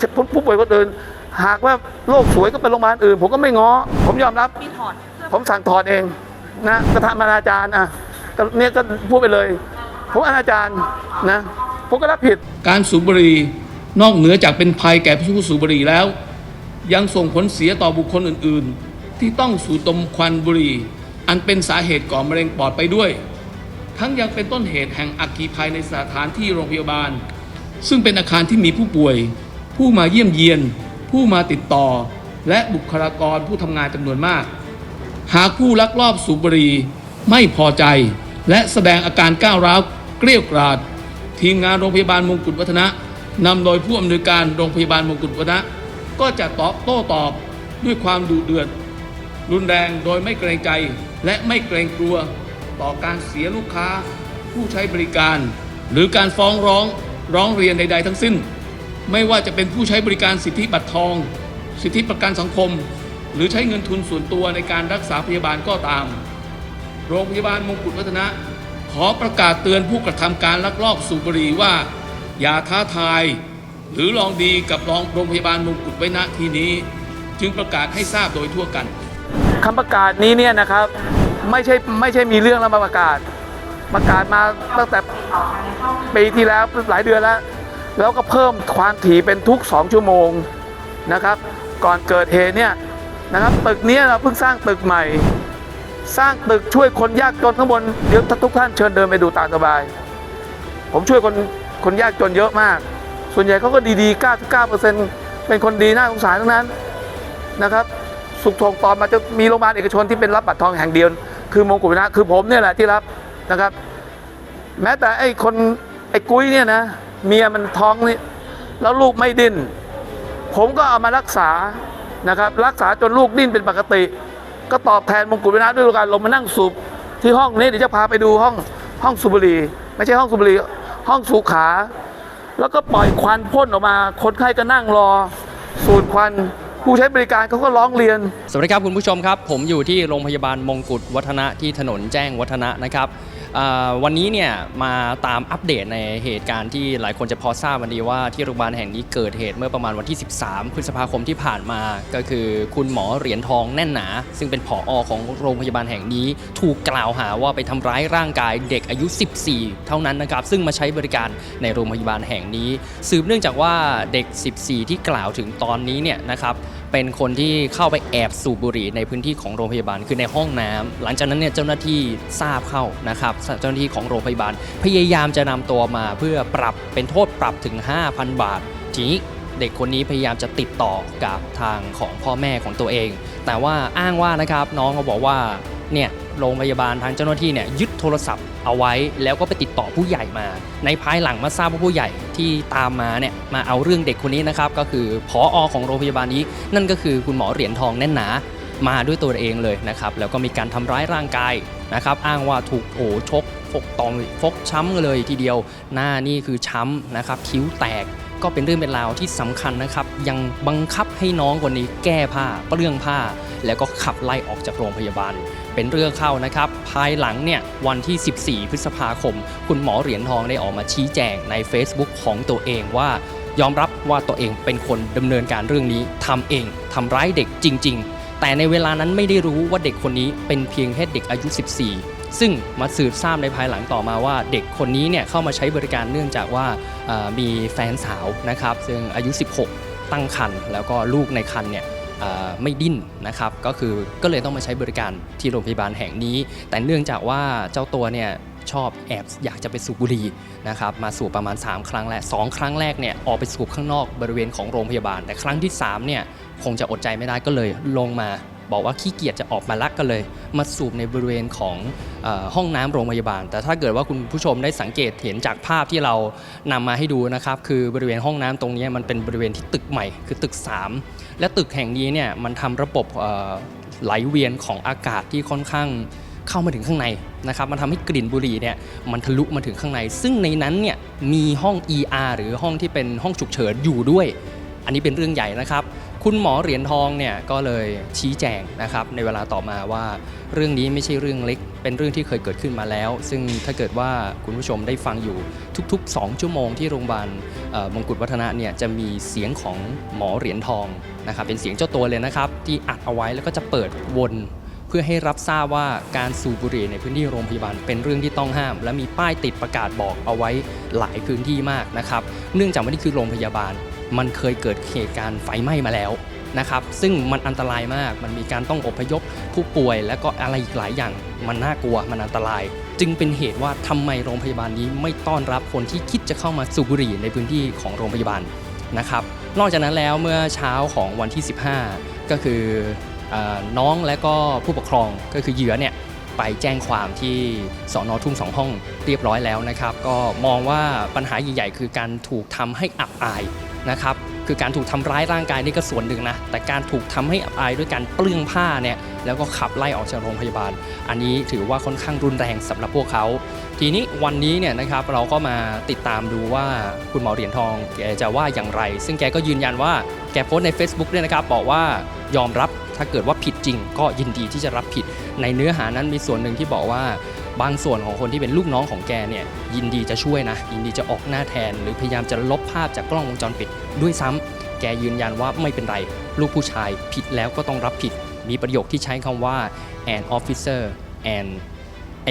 ติดผู้ป่วยคนอื่น หากว่าโรคสวยก็ไปโรงพยาบาลอื่น ผมก็ไม่ง้อ ผมยอมรับ มีถอดผมสั่งถอดเองนะกระทำอนาจารอะเนี่ยก็พูดไปเลยผมอนาจารนะผมก็รับผิด การสูบบุหรี่นอกเหนือจากเป็นภัยแก่ผู้สูบบุหรี่แล้ว ยังส่งผลเสียต่อบุคคลอื่น ๆ ที่ต้องสูดดมควันบุหรี่ อันเป็นสาเหตุก่อมะเร็งปอดไปด้วย ทั้งยังเป็นต้นเหตุแห่งอัคคีภัยในสถานที่โรงพยาบาล ซึ่งเป็นอาคารที่มีผู้ป่วย ผู้มาเยี่ยมเยียน ผู้มาติดต่อ และบุคลากรผู้ทำงานจำนวนมาก หากผู้ลักลอบสูบบุหรี่ไม่พอใจ และแสดงอาการก้าวร้าวเกลี้ยกราด ทีมงานโรงพยาบาลมงกุฎวัฒนะนำโดยผู้อำนวยการโรงพยาบาลมงกุฎวัฒนะก็จะตอบโต้ตอบด้วยความดุเดือด รุนแรงโดยไม่เกรงใจ และไม่เกรงกลัว ต่อการเสียลูกค้า ผู้ใช้บริการ หรือการฟ้องร้องร้องเรียนใด ๆ ทั้งสิ้น ไม่ว่าจะเป็นผู้ใช้บริการสิทธิบัตรทอง สิทธิประกันสังคม หรือใช้เงินทุนส่วนตัวในการรักษาพยาบาลก็ตาม โรงพยาบาลมงกุฎวัฒนะ ขอประกาศเตือนผู้กระทำการลักลอบสูบบุหรี่ว่า อย่าท้าทาย หรือลองดีกับรองโรงพยาบาลมงกุฎไว้ณที่นี้ จึงประกาศให้ทราบโดยทั่วกันคำประกาศนี้เนี่ยนะครับไม่ใช่ไม่ใช่มีเรื่องแล้วมาประกาศ ประกาศมาตั้งแต่ปีที่แล้วหลายเดือนแล้ว แล้วก็เพิ่มความถี่เป็นทุก 2 ชั่วโมงนะครับ ก่อนเกิดเหตุเนี่ยนะครับตึกนี้เราเพิ่งสร้างตึกใหม่ สร้างตึกช่วยคนยากจนข้างบนเดี๋ยวทุกท่านเชิญเดินไปดูตามสบาย ผมช่วยคนคนยากจนเยอะมาก ส่วนใหญ่เขาก็ดีๆ 99%เป็นคนดีน่าสงสารทั้งนั้นนะครับ สุขทองตอนมาจะมีโรงพยาบาลเอกชนที่เป็นรับบัตรทองแห่งเดียว คือมงกุฎนะคือผมเนี่ยแหละที่รับนะครับ แม้แต่ไอ้คนไอ้กุ้ยเนี่ยนะ เมียมันท้องนี่แล้วลูกไม่ดิ้น ผมก็เอามารักษานะครับ รักษาจนลูกดิ้นเป็นปกติ ก็ตอบแทนมงกุฎวัฒนะด้วยการลงมานั่งสูบที่ห้องนี้เดี๋ยวจะพาไปดูห้องห้องสูบบุหรี่ไม่ใช่ห้องสูบบุหรี่ห้องสูบขา แล้วก็ปล่อยควันพ่นออกมาคนไข้ก็นั่งรอ สูดควันผู้ใช้บริการเขาก็ร้องเรียน สวัสดีครับคุณผู้ชมครับ ผมอยู่ที่โรงพยาบาลมงกุฎวัฒนะที่ถนนแจ้งวัฒนะนะครับ วันนี้เนี่ยมาตามอัปเดตในเหตุการณ์ที่หลายคนจะพอทราบวันดีว่าที่โรงพยาบาลแห่งนี้เกิดเหตุเมื่อประมาณวันที่ 13 พฤษภาคมที่ผ่านมา ก็คือคุณหมอเหรียญทองแน่นหนา ซึ่งเป็นผออของโรงพยาบาลแห่งนี้ ถูกกล่าวหาว่าไปทำร้ายร่างกายเด็กอายุ 14 เท่านั้นนะครับ ซึ่งมาใช้บริการในโรงพยาบาลแห่งนี้ สืบเนื่องจากว่าเด็ก 14 ที่กล่าวถึงตอนนี้เนี่ยนะครับ เป็นคนที่เข้าไปแอบสูบบุหรี่ในพื้นที่ของโรงพยาบาลคือในห้องน้ำหลังจากนั้นเนี่ยเจ้าหน้าที่ทราบเข้านะครับเจ้าหน้าที่ของโรงพยาบาล พยายามจะนำตัวมาเพื่อปรับเป็นโทษปรับถึง 5,000 บาททีนี้เด็กคนนี้พยายามจะติดต่อกับทางของพ่อแม่ของตัวเอง แต่ว่าอ้างว่านะครับน้องเขาบอกว่าเนี่ย โรงพยาบาลทางเจ้าหน้าที่เนี่ยยึดโทรศัพท์เอาไว้แล้วก็ไปติดต่อผู้ใหญ่มา ในภายหลังมาทราบว่าผู้ใหญ่ที่ตามมาเนี่ยมาเอาเรื่องเด็กคนนี้นะครับก็คือพออของโรงพยาบาลนี้ นั่นก็คือคุณหมอเหรียญทองแน่นหนามาด้วยตัวเองเลยนะครับแล้วก็มีการทำร้ายร่างกายนะครับอ้างว่าถูกโอชกฟกตองฟกช้ำเลยทีเดียว หน้านี่คือช้ำนะครับคิ้วแตกก็เป็นเรื่องเป็นราวที่สำคัญนะครับ ยังบังคับให้น้องคนนี้แก้ผ้าเปลื้องผ้า แล้วก็ขับไล่ออกจากโรงพยาบาล เป็นเรื่องเข้านะครับ ภายหลังเนี่ยวันที่ 14 พฤษภาคม คุณหมอเหรียญทองได้ออกมาชี้แจงใน Facebook ของตัวเองว่ายอมรับว่าตัวเองเป็นคนดำเนินการเรื่องนี้ทำเองทำร้ายเด็กจริง ๆ แต่ในเวลานั้นไม่ได้รู้ว่าเด็กคนนี้เป็นเพียงแค่เด็กอายุ 14 ซึ่งมาสืบทราบในภายหลังต่อมาว่า เด็กคนนี้เนี่ยเข้ามาใช้บริการเนื่องจากว่ามีแฟนสาวนะครับ ซึ่งอายุ 16 ตั้งครรภ์แล้วก็ลูกในครรภ์เนี่ย ไม่ดิ้นนะครับก็คือก็เลยต้องมาใช้บริการที่โรงพยาบาลแห่งนี้ แต่เนื่องจากว่าเจ้าตัวเนี่ยชอบแอบอยากจะไปสูบบุหรี่นะครับมาสูบประมาณ 3 ครั้งแรกสองครั้งแรกเนี่ยออกไปสูบข้างนอกบริเวณของโรงพยาบาล แต่ครั้งที่3เนี่ยคงจะอดใจไม่ได้ก็เลยลงมาบอกว่าขี้เกียจจะออกมาลักกันเลย มาสูบในบริเวณของอห้องน้ำโรงพยาบาล แต่ถ้าเกิดว่าคุณผู้ชมได้สังเกตเห็นจากภาพที่เรานำมาให้ดูนะครับคือบริเวณห้องน้ำตรงนี้มันเป็นบริเวณที่ตึกใหม่คือตึก 3 และตึกแห่งนี้เนี่ยมันทำระบบไหลเวียนของอากาศที่ค่อนข้างเข้ามาถึงข้างในนะครับมันทำให้กลิ่นบุหรี่เนี่ยมันทะลุมาถึงข้างใน ซึ่งในนั้นเนี่ยมีห้อง ER หรือห้องที่เป็นห้องฉุกเฉินอยู่ด้วย อันนี้เป็นเรื่องใหญ่นะครับ คุณหมอเหรียญทองเนี่ยก็เลยชี้แจงนะครับในเวลาต่อมาว่า เรื่องนี้ไม่ใช่เรื่องเล็ก เป็นเรื่องที่เคยเกิดขึ้นมาแล้ว ซึ่งถ้าเกิดว่าคุณผู้ชมได้ฟังอยู่ทุก ๆ 2 ชั่วโมงที่โรงพยาบาลมงกุฎวัฒนะเนี่ยจะมีเสียงของหมอเหรียญทองนะครับเป็นเสียงเจ้าตัวเลยนะครับ ที่อัดเอาไว้แล้วก็จะเปิดวนเพื่อให้รับทราบว่าการสูบบุหรี่ในพื้นที่โรงพยาบาลเป็นเรื่องที่ต้องห้าม และมีป้ายติดประกาศบอกเอาไว้หลายพื้นที่มากนะครับ เนื่องจากว่านี่คือโรงพยาบาล มันเคยเกิดเหตุการณ์ไฟไหม้มาแล้วนะครับซึ่งมันอันตรายมากมันมีการต้องอพยพผู้ป่วย และก็อะไรอีกหลายอย่างมันน่ากลัวมันอันตราย จึงเป็นเหตุว่าทำไมโรงพยาบาลนี้ไม่ต้อนรับคนที่คิดจะเข้ามาสูบบุหรี่ในพื้นที่ของโรงพยาบาลนะครับนอกจากนั้นแล้วเมื่อเช้าของวันที่ 15 ก็คืออน้องและก็ผู้ปกครองก็คือเหยื่อเนี่ยไปแจ้งความที่สอนอทุ่งสองห้องเรียบร้อยแล้วนะครับ ก็มองว่าปัญหาใหญ่ๆคือการถูกทำให้อับอาย นะครับคือการถูกทำร้ายร่างกายนี่ก็ส่วนหนึ่งนะแต่การถูกทำให้อับอายด้วยการเปลื้องผ้าเนี่ยแล้วก็ขับไล่ออกจากโรงพยาบาล อันนี้ถือว่าค่อนข้างรุนแรงสำหรับพวกเขา ทีนี้วันนี้เนี่ยนะครับเราก็มาติดตามดูว่าคุณหมอเหรียญทองแกจะว่าอย่างไร ซึ่งแกก็ยืนยันว่าแกโพสต์ใน Facebook ด้วยนะครับบอกว่ายอมรับถ้าเกิดว่าผิดจริง ก็ยินดีที่จะรับผิดในเนื้อหานั้นมีส่วนหนึ่งที่บอกว่า บางส่วนของคนที่เป็นลูกน้องของแกเนี่ยยินดีจะช่วยนะ ยินดีจะออกหน้าแทน หรือพยายามจะลบภาพจากกล้องวงจรปิด ด้วยซ้ำแกยืนยันว่าไม่เป็นไร ลูกผู้ชายผิดแล้วก็ต้องรับผิด มีประโยคที่ใช้คำว่า an officer and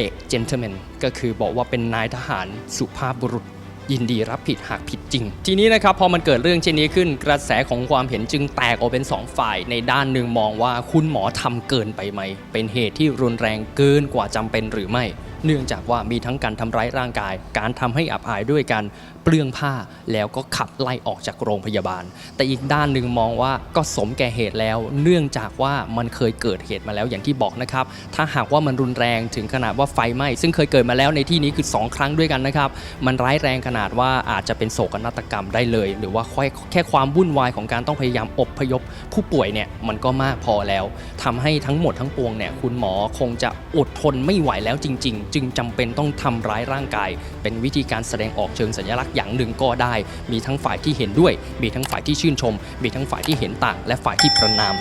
a gentleman ก็คือบอกว่าเป็นนายทหารสุภาพบุรุษ ยินดีรับผิดหากผิดจริง ทีนี้นะครับพอมันเกิดเรื่องเช่นนี้ขึ้นกระแสของความเห็นจึงแตกออกเป็น 2 ฝ่าย ในด้านหนึ่งมองว่าคุณหมอทำเกินไปไหม เป็นเหตุที่รุนแรงเกินกว่าจำเป็นหรือไม่ เนื่องจากว่ามีทั้งการทำร้ายร่างกาย การทำให้อับอายด้วยการเปลืองผ้าแล้วก็ขับไล่ออกจากโรงพยาบาล แต่อีกด้านหนึ่งมองว่าก็สมแก่เหตุแล้ว เนื่องจากว่ามันเคยเกิดเหตุมาแล้วอย่างที่บอกนะครับ ถ้าหากว่ามันรุนแรงถึงขนาดว่าไฟไหม้ซึ่งเคยเกิดมาแล้วในที่นี้คือ 2 ครั้งด้วยกันนะครับ มันร้ายแรงขนาดว่าอาจจะเป็นโศกนาฏกรรมได้เลย หรือว่าแค่แค่ความวุ่นวายของการต้องพยายามอบพยพผู้ป่วยเนี่ยมันก็มากพอแล้วทำให้ทั้งหมดทั้งปวงเนี่ยคุณหมอคงจะ อดทนไม่ไหวแล้วจริง ๆ จึงจำเป็นต้องทำร้ายร่างกาย เป็นวิธีการแสดงออกเชิงสัญลักษณ์อย่างหนึ่งก็ได้ มีทั้งฝ่ายที่เห็นด้วย มีทั้งฝ่ายที่ชื่นชม มีทั้งฝ่ายที่เห็นต่าง และฝ่ายที่ประนาม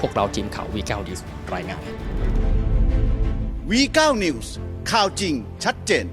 พวกเราทีมข่าววีเก้าดิสรายงานวีเก้านิวส์ข่าวจริง ชัดเจน